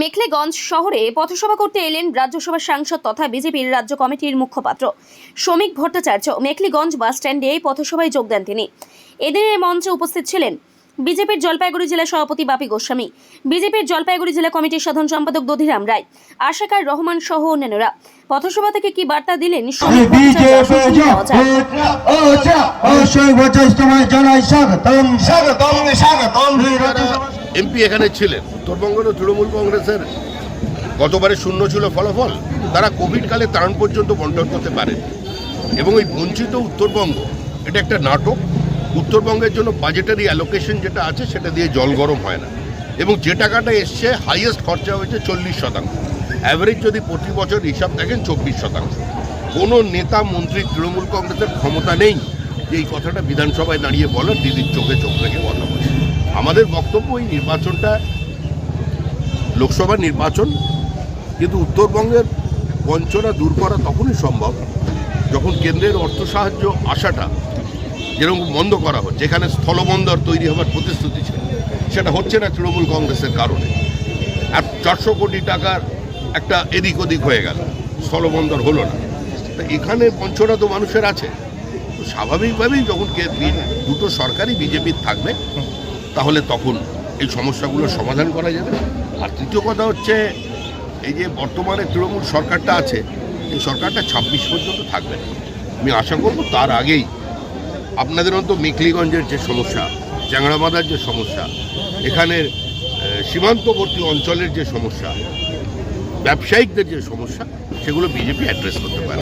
মেখলেগঞ্জ শহরে পথসভা করতে এলেন রাজ্যসভার সাংসদ তথা বিজেপির রাজ্য কমিটির মুখপাত্র শ্রমিক ভট্টাচার্য। মেখলিগঞ্জ বাস স্ট্যান্ডে এই পথসভায় যোগ দেন তিনি। এদিনের মঞ্চে উপস্থিত ছিলেন বিজেপির জলপাইগুড়ি জেলা সভাপতি বাপি গোস্বামী বিজেপির জলপাইগুড়ি জেলা কমিটির সাধারণ সম্পাদক দধিরাম রায় আশাকার রহমান সহ অন্যান্যরা। পথসভা থেকে কি বার্তা দিলেন জানাই স্বাগতম স্বাগতম। স্বাগতম। এমপি এখানে ছিলেন। উত্তরবঙ্গের তৃণমূল কংগ্রেসের গতবারে শূন্য ছিল ফলাফল। তারা কোভিডকালে ত্রাণ পর্যন্ত বন্টন করতে পারেন। এবং এই বঞ্চিত উত্তরবঙ্গ এটা একটা নাটক। উত্তরবঙ্গের জন্য বাজেটারি অ্যালোকেশন যেটা আছে সেটা দিয়ে জল গরম হয় না। এবং যে টাকাটা এসছে হাইয়েস্ট খরচা হয়েছে চল্লিশ শতাংশ। অ্যাভারেজ যদি প্রতি বছর হিসাব দেখেন চব্বিশ শতাংশ। কোনো নেতা মন্ত্রী তৃণমূল কংগ্রেসের ক্ষমতা নেই যে এই কথাটা বিধানসভায় দাঁড়িয়ে বলার দিদির চোখে চোখ রেখে কথা বলে। আমাদের বক্তব্য এই নির্বাচনটা লোকসভা নির্বাচন, কিন্তু উত্তরবঙ্গের বঞ্চনা দূর করা তখনই সম্ভব যখন কেন্দ্রের অর্থ সাহায্য আসাটা যেরকম বন্ধ করা হচ্ছে, যেখানে স্থলবন্দর তৈরি হবার প্রতিশ্রুতি ছিল, সেটা হচ্ছে না তৃণমূল কংগ্রেসের কারণে। আর চারশো কোটি টাকার একটা এদিক ওদিক হয়ে গেল, স্থলবন্দর হলো না। তা এখানে বঞ্চনা তো মানুষের আছে। স্বাভাবিকভাবেই যখন দুটো সরকারই বিজেপির থাকবে তাহলে তখন এই সমস্যাগুলোর সমাধান করা যাবে। আর তৃতীয় কথা হচ্ছে, এই যে বর্তমানে তৃণমূল সরকারটা আছে, এই সরকারটা ছাব্বিশ পর্যন্ত থাকবে আমি আশা করব তার আগেই আপনাদের অন্ত মেখলিগঞ্জের যে সমস্যা চ্যাংড়ামাদার যে সমস্যা, এখানের সীমান্তবর্তী অঞ্চলের যে সমস্যা, ব্যবসায়িকদের যে সমস্যা, সেগুলো বিজেপি অ্যাড্রেস করতে পারে।